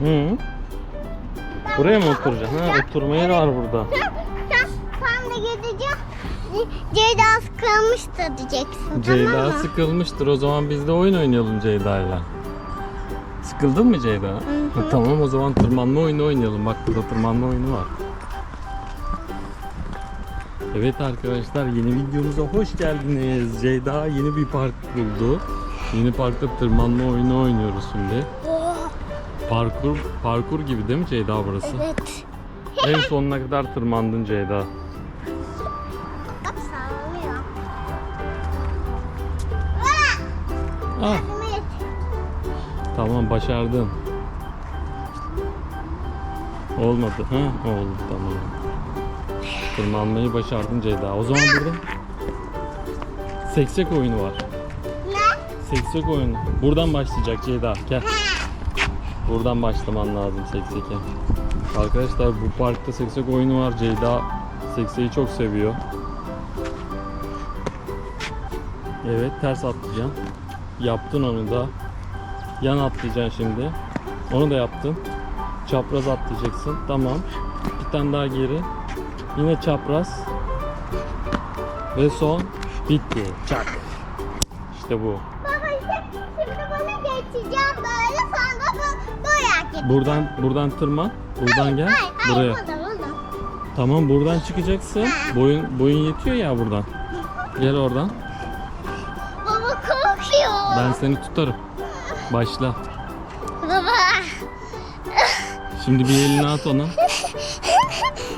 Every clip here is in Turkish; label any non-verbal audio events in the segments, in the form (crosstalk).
Hı. Buraya mı oturacaksın? Ha, oturma var burada. Sen, sen, sen de gideceğim. Ceyda sıkılmıştı diyeceksin Ceyda tamam mı? sıkılmıştır. O zaman biz de oyun oynayalım Ceyda'yla. Sıkıldın mı Ceyda? Ha, tamam o zaman tırmanma oyunu oynayalım. Bak burada tırmanma oyunu var. Evet arkadaşlar yeni videomuza hoş geldiniz. Ceyda yeni bir park buldu. Yeni parkta tırmanma oyunu oynuyoruz şimdi. Parkur parkur gibi değil mi Ceyda burası? evet. En sonuna kadar tırmandın Ceyda. Bak sallanıyor. Ah Evet. tamam başardın. Olmadı. Ha oldu tamam. Tırmanmayı başardın Ceyda. O zaman burada seksek oyunu var. Ne? Seksek oyunu. Buradan başlayacak Ceyda. Gel. Buradan başlaman lazım sekseke. Arkadaşlar bu parkta seksek oyunu var. Ceyda sekseyi çok seviyor. Evet ters atlayacaksın. Yaptın onu da. Yan atlayacaksın şimdi. Onu da yaptın. Çapraz atlayacaksın. Tamam. Bir tane daha geri. Yine çapraz. Ve son. Bitti. Çak. İşte bu. Buradan buradan tırman. Buradan gel. Hayır, hayır, Buraya. burada, burada. Tamam buradan çıkacaksın. Boyun boyun yetiyor ya buradan. Gel oradan. Baba korkuyor. Ben seni tutarım. Başla. Baba. Şimdi bir elini at ona.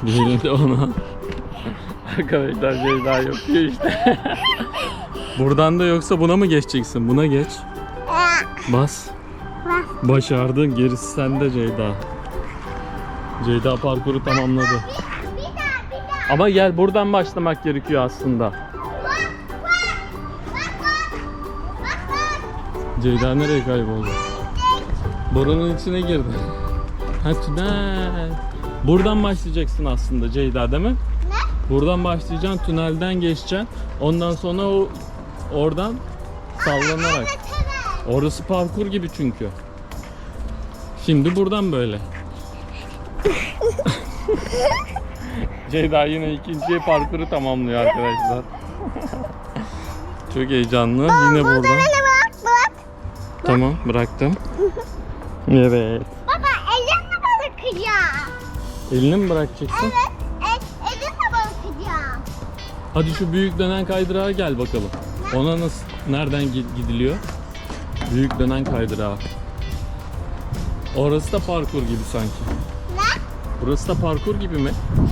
Bir elini de ona. Arkadaşlar Ceyda yapıyor işte. buradan da yoksa buna mı geçeceksin? Buna geç. Bas. Başardın. Gerisi sende Ceyda. Ceyda parkuru tamamladı. Bir daha bir daha. Ama gel buradan başlamak gerekiyor aslında. Bak bak. Bak bak. Bak bak. Ceyda nereye kayboldu? Borunun içine girdi. Ha tünel. Buradan başlayacaksın aslında Ceyda değil mi? Ne? Buradan başlayacaksın, tünelden geçeceksin. Ondan sonra o oradan sallanarak. Orası parkur gibi çünkü. Şimdi buradan böyle. Ceyda yine ikinci parkuru tamamlıyor arkadaşlar. Çok heyecanlı. Yine Burada bırak bırak. Tamam bıraktım. Evet. Baba elimle bırakacağım. Elini mi bırakacaksın? Evet. El, elimle bırakacağım. Hadi şu büyük dönen kaydırağa gel bakalım. Ona nasıl, nereden gi- gidiliyor? Büyük dönen kaydırağı. Orası da parkur gibi sanki. Ne? Burası da parkur gibi mi? Evet.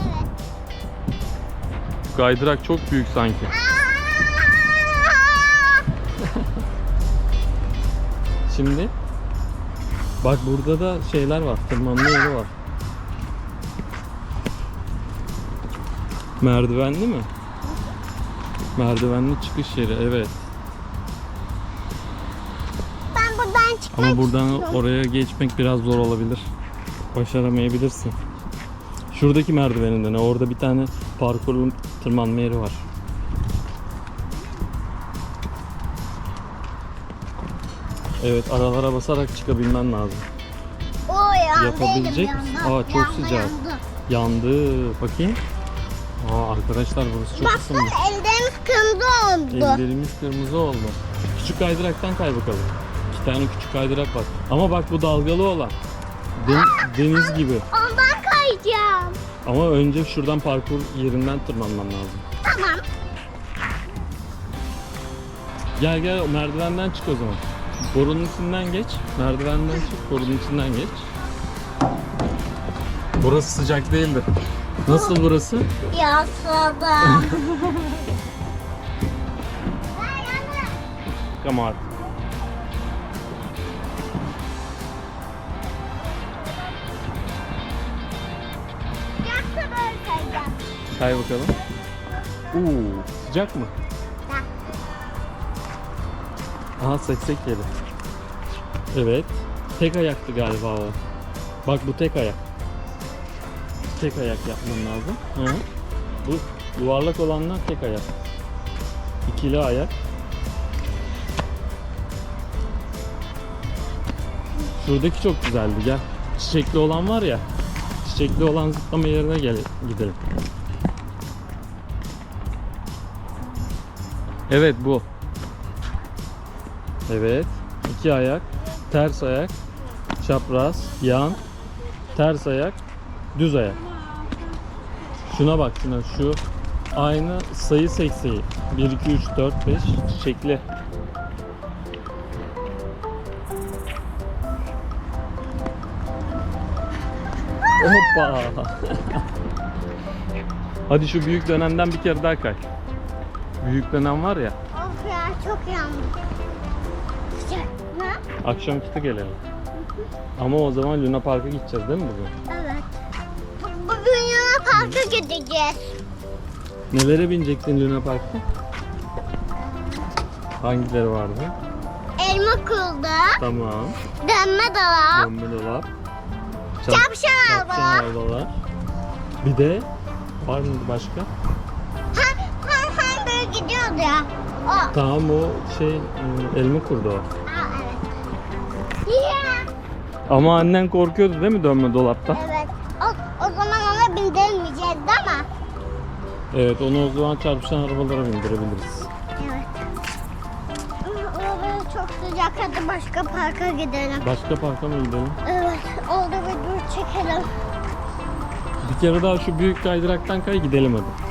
Kaydırak çok büyük sanki. (laughs) Şimdi bak burada da şeyler var. Tırmanma yeri var. Merdivenli mi? Merdivenli çıkış yeri evet. Ama buradan oraya geçmek biraz zor olabilir. Başaramayabilirsin. Şuradaki merdiveninden orada bir tane parkurlu tırmanma yeri var. Evet aralara basarak çıkabilmen lazım. O yandı Yapabilecek elim misin? Aa, çok Yandı, sıcak. yandı. Yandı. Bakayım. Aa arkadaşlar burası çok ısınmış. Baksana ellerimiz kırmızı oldu. Ellerimiz kırmızı oldu. Küçük kaydıraktan kay bakalım. Tane küçük kaydırak var. Ama bak bu dalgalı olan. Den- deniz gibi. Ondan kayacağım. Ama önce şuradan parkur yerinden tırmanman lazım. Tamam. Gel gel merdivenden çık o zaman. Borunun içinden geç. Merdivenden çık. Borunun içinden geç. Burası sıcak değildir. Nasıl burası? Yasladım. (laughs) Come on. Kay bakalım. Uuu sıcak mı? Bak. Aha seksek yeri. Evet. Tek ayaktı galiba o. Bak bu tek ayak. Tek ayak yapman lazım. Hı. Bu yuvarlak olanlar tek ayak. İkili ayak. Şuradaki çok güzeldi gel. çiçekli olan var ya. Çiçekli olan zıplama yerine gel gidelim. Evet bu. Evet. iki ayak. Ters ayak. Çapraz. Yan. Ters ayak. Düz ayak. Şuna bak şuna şu aynı sayı sekseyi. 1 2 3 4 5 çiçekli. Hoppa. (laughs) Hadi şu büyük dönemden bir kere daha kay. Büyük dönem var ya. Of ya çok yandım. Sıcak mı? Akşam kita gelelim. Ama o zaman Luna Park'a gideceğiz değil mi bugün? Evet. Bu- Bugün yana parka gideceğiz. Nelere binecektin Luna Park'ta? Hangileri vardı? Elma kuldu, Tamam. dönme dolap, Bombe dolap. Çapşan çapşan arabalar. arabalar. Bir de var mı başka? Gidiyordu ya. O. Tamam o şey e, elma kurdu o. Aa, evet. Yeah. Ama annen korkuyordu değil mi dönme dolapta? Evet. O, o zaman ona bindirmeyeceğiz mi? Evet onu o zaman çarpışan arabalara bindirebiliriz. Evet. Ama böyle çok sıcak. Hadi başka parka gidelim. Başka parka mı gidelim? Evet. Orada bir dur çekelim. Bir kere daha şu büyük kaydıraktan kay gidelim hadi.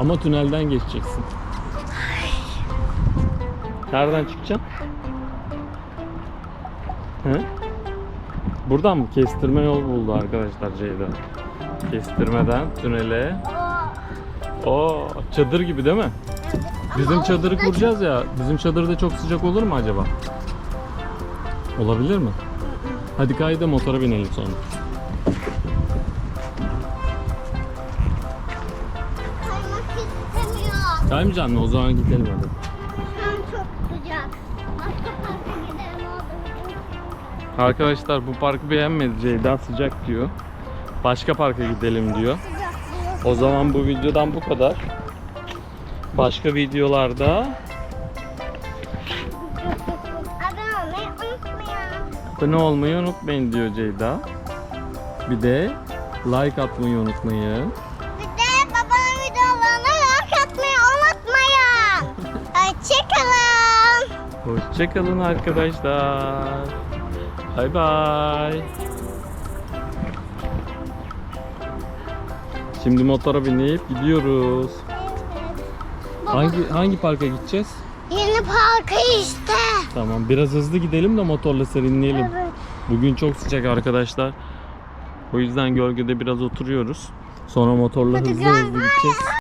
Ama tünelden geçeceksin. Nereden çıkacaksın? He? Buradan mı? Kestirme yol buldu arkadaşlar Ceyda. Kestirmeden tünele. Oo. Oo, çadır gibi değil mi? Bizim çadırı kuracağız ya. Bizim çadırda çok sıcak olur mu acaba? Olabilir mi? Hadi kay da motora binelim sonra. Kaymayacaksın mı? O zaman gidelim hadi. Çok sıcak. Başka parka gidelim. Dur. Arkadaşlar bu parkı beğenmedi Ceyda sıcak diyor. Başka parka gidelim diyor. Sıcak diyor. O zaman bu videodan bu kadar. Başka videolarda Abone olmayı unutmayın. abone olmayı unutmayın diyor Ceyda. Bir de like atmayı unutmayın. Hoşçakalın arkadaşlar. Bay bay. Şimdi motora binip gidiyoruz. Baba, Hangi hangi parka gideceğiz? Yeni parka işte. Tamam biraz hızlı gidelim de motorla serinleyelim. Evet. Bugün çok sıcak arkadaşlar. O yüzden gölgede biraz oturuyoruz. Sonra motorla hızlı hızlı gideceğiz.